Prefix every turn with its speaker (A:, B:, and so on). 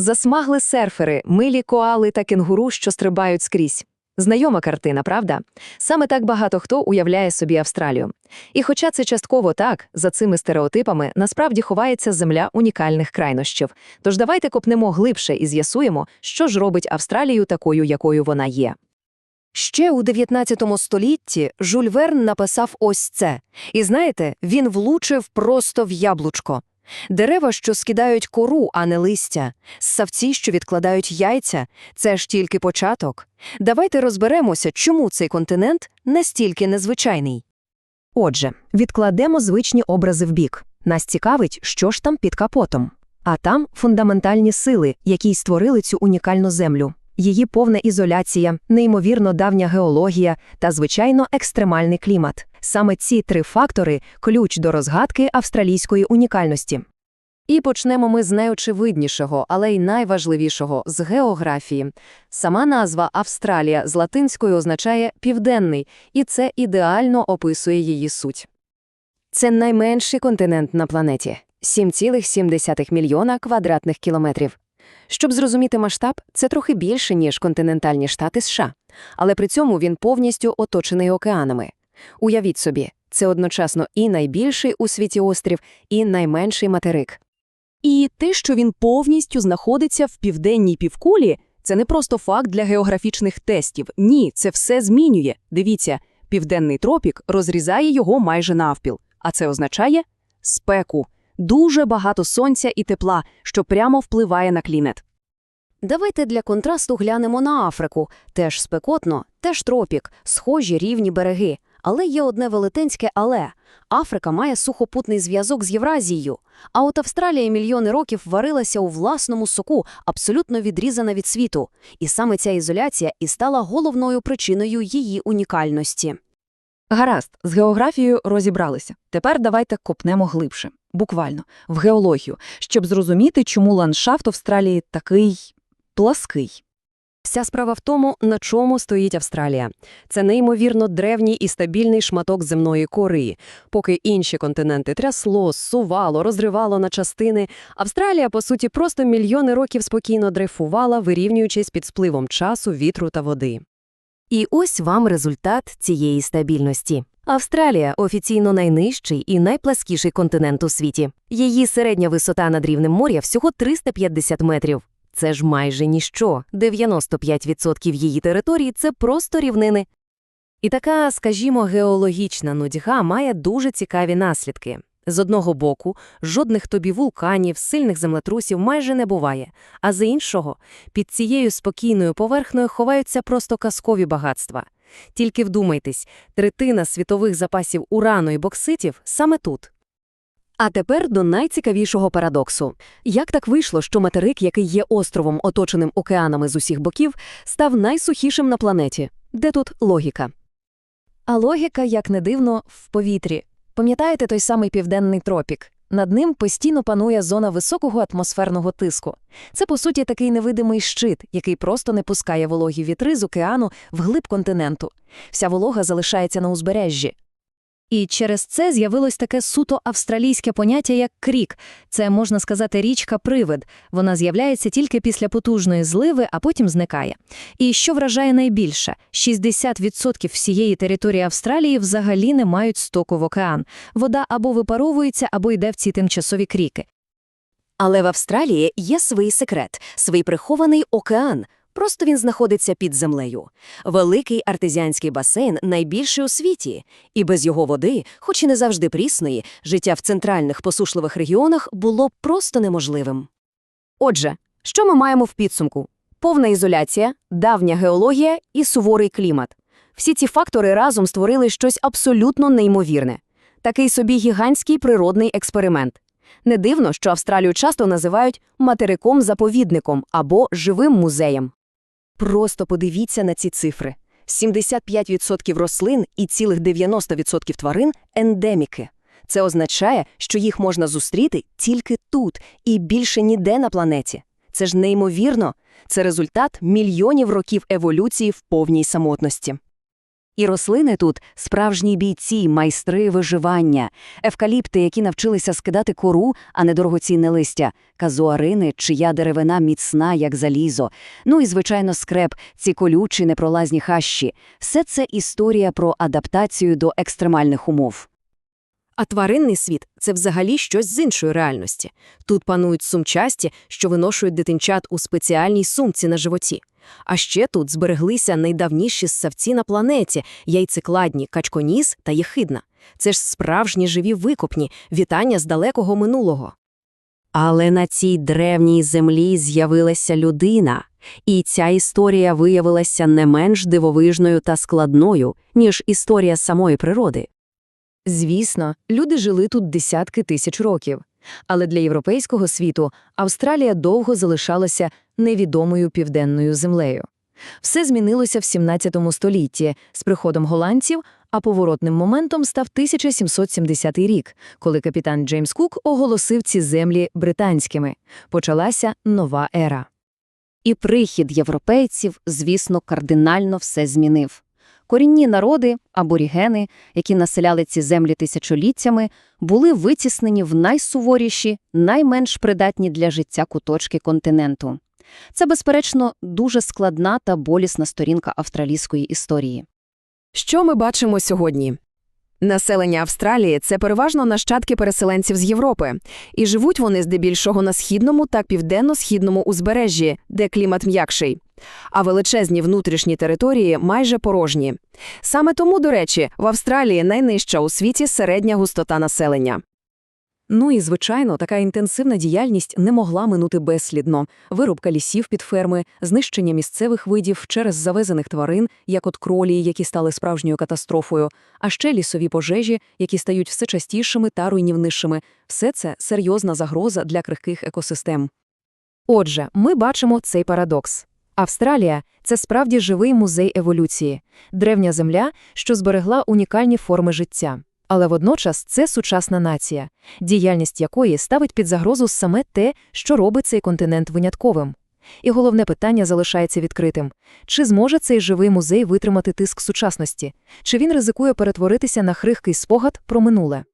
A: Засмагли серфери, милі коали та кенгуру, що стрибають скрізь. Знайома картина, правда? Саме так багато хто уявляє собі Австралію. І хоча це частково так, за цими стереотипами насправді ховається земля унікальних крайнощів. Тож давайте копнемо глибше і з'ясуємо, що ж робить Австралію такою, якою вона є.
B: Ще у 19 столітті Жюль Верн написав ось це. І знаєте, він влучив просто в яблучко. Дерева, що скидають кору, а не листя, ссавці, що відкладають яйця – це ж тільки початок. Давайте розберемося, чому цей континент настільки незвичайний.
C: Отже, відкладемо звичні образи вбік. Нас цікавить, що ж там під капотом. А там фундаментальні сили, які й створили цю унікальну землю. Її повна ізоляція, неймовірно давня геологія та, звичайно, екстремальний клімат. Саме ці три фактори – ключ до розгадки австралійської унікальності.
A: І почнемо ми з найочевиднішого, але й найважливішого – з географії. Сама назва Австралія з латинської означає «південний», і це ідеально описує її суть.
B: Це найменший континент на планеті – 7,7 мільйона квадратних кілометрів. Щоб зрозуміти масштаб, це трохи більше, ніж континентальні штати США, але при цьому він повністю оточений океанами. Уявіть собі, це одночасно і найбільший у світі острів, і найменший материк.
D: І те, що він повністю знаходиться в південній півкулі, це не просто факт для географічних тестів. Ні, це все змінює. Дивіться, південний тропік розрізає його майже навпіл, а це означає спеку, дуже багато сонця і тепла, що прямо впливає на клімат.
B: Давайте для контрасту глянемо на Африку. Теж спекотно, теж тропік, схожі рівні береги. Але є одне велетенське але. Африка має сухопутний зв'язок з Євразією, а от Австралія мільйони років варилася у власному соку, абсолютно відрізана від світу. І саме ця ізоляція і стала головною причиною її унікальності.
C: Гаразд, з географією розібралися. Тепер давайте копнемо глибше, буквально, в геологію, щоб зрозуміти, чому ландшафт Австралії такий плаский.
B: Вся справа в тому, на чому стоїть Австралія. Це неймовірно древній і стабільний шматок земної кори. Поки інші континенти трясло, сувало, розривало на частини, Австралія, по суті, просто мільйони років спокійно дрейфувала, вирівнюючись під спливом часу, вітру та води. І ось вам результат цієї стабільності. Австралія офіційно найнижчий і найпласкіший континент у світі. Її середня висота над рівнем моря всього 350 метрів. Це ж майже ніщо. 95% її території – це просто рівнини. І така, скажімо, геологічна нудьга має дуже цікаві наслідки. З одного боку, жодних тобі вулканів, сильних землетрусів майже не буває, а з іншого, під цією спокійною поверхнею ховаються просто казкові багатства. Тільки вдумайтесь, третина світових запасів урану і бокситів саме тут. А тепер до найцікавішого парадоксу. Як так вийшло, що материк, який є островом, оточеним океанами з усіх боків, став найсухішим на планеті? Де тут логіка?
A: А логіка, як не дивно, в повітрі. Пам'ятаєте той самий південний тропік? Над ним постійно панує зона високого атмосферного тиску. Це, по суті, такий невидимий щит, який просто не пускає вологі вітри з океану вглиб континенту. Вся волога залишається на узбережжі. І через це з'явилось таке суто австралійське поняття, як крік. Це, можна сказати, річка-привид. Вона з'являється тільки після потужної зливи, а потім зникає. І що вражає найбільше? 60% всієї території Австралії взагалі не мають стоку в океан. Вода або випаровується, або йде в ці тимчасові кріки.
B: Але в Австралії є свій секрет, свій прихований океан. Просто він знаходиться під землею. Великий артезіанський басейн найбільший у світі, і без його води, хоч і не завжди прісної, життя в центральних посушливих регіонах було просто неможливим. Отже, що ми маємо в підсумку? Повна ізоляція, давня геологія і суворий клімат. Всі ці фактори разом створили щось абсолютно неймовірне. Такий собі гігантський природний експеримент. Не дивно, що Австралію часто називають материком-заповідником або живим музеєм. Просто подивіться на ці цифри. 75% рослин і цілих 90% тварин – ендеміки. Це означає, що їх можна зустріти тільки тут і більше ніде на планеті. Це ж неймовірно. Це результат мільйонів років еволюції в повній самотності.
E: І рослини тут – справжні бійці, майстри виживання, евкаліпти, які навчилися скидати кору, а не дорогоцінне листя, казуарини, чия деревина міцна, як залізо, ну і, звичайно, скреп, ці колючі непролазні хащі. Все це історія про адаптацію до екстремальних умов.
F: А тваринний світ – це взагалі щось з іншої реальності. Тут панують сумчасті, що виношують дитинчат у спеціальній сумці на животі. А ще тут збереглися найдавніші ссавці на планеті – яйцекладні, качконіс та єхидна. Це ж справжні живі викопні, вітання з далекого минулого. Але на цій древній землі з'явилася людина, і ця історія виявилася не менш дивовижною та складною, ніж історія самої природи.
A: Звісно, люди жили тут десятки тисяч років. Але для європейського світу Австралія довго залишалася невідомою південною землею. Все змінилося в 17 столітті з приходом голландців, а поворотним моментом став 1770 рік, коли капітан Джеймс Кук оголосив ці землі британськими. Почалася нова ера.
E: І прихід європейців, звісно, кардинально все змінив. Корінні народи, аборігени, які населяли ці землі тисячоліттями, були витіснені в найсуворіші, найменш придатні для життя куточки континенту. Це, безперечно, дуже складна та болісна сторінка австралійської історії.
F: Що ми бачимо сьогодні? Населення Австралії – це переважно нащадки переселенців з Європи. І живуть вони здебільшого на східному та південно-східному узбережжі, де клімат м'якший. А величезні внутрішні території майже порожні. Саме тому, до речі, в Австралії найнижча у світі середня густота населення.
B: Ну і, звичайно, така інтенсивна діяльність не могла минути безслідно. Вирубка лісів під ферми, знищення місцевих видів через завезених тварин, як от кролі, які стали справжньою катастрофою, а ще лісові пожежі, які стають все частішими та руйнівнішими. Все це серйозна загроза для крихких екосистем.
A: Отже, ми бачимо цей парадокс. Австралія – це справді живий музей еволюції, древня земля, що зберегла унікальні форми життя. Але водночас це сучасна нація, діяльність якої ставить під загрозу саме те, що робить цей континент винятковим. І головне питання залишається відкритим. Чи зможе цей живий музей витримати тиск сучасності? Чи він ризикує перетворитися на хрихкий спогад про минуле?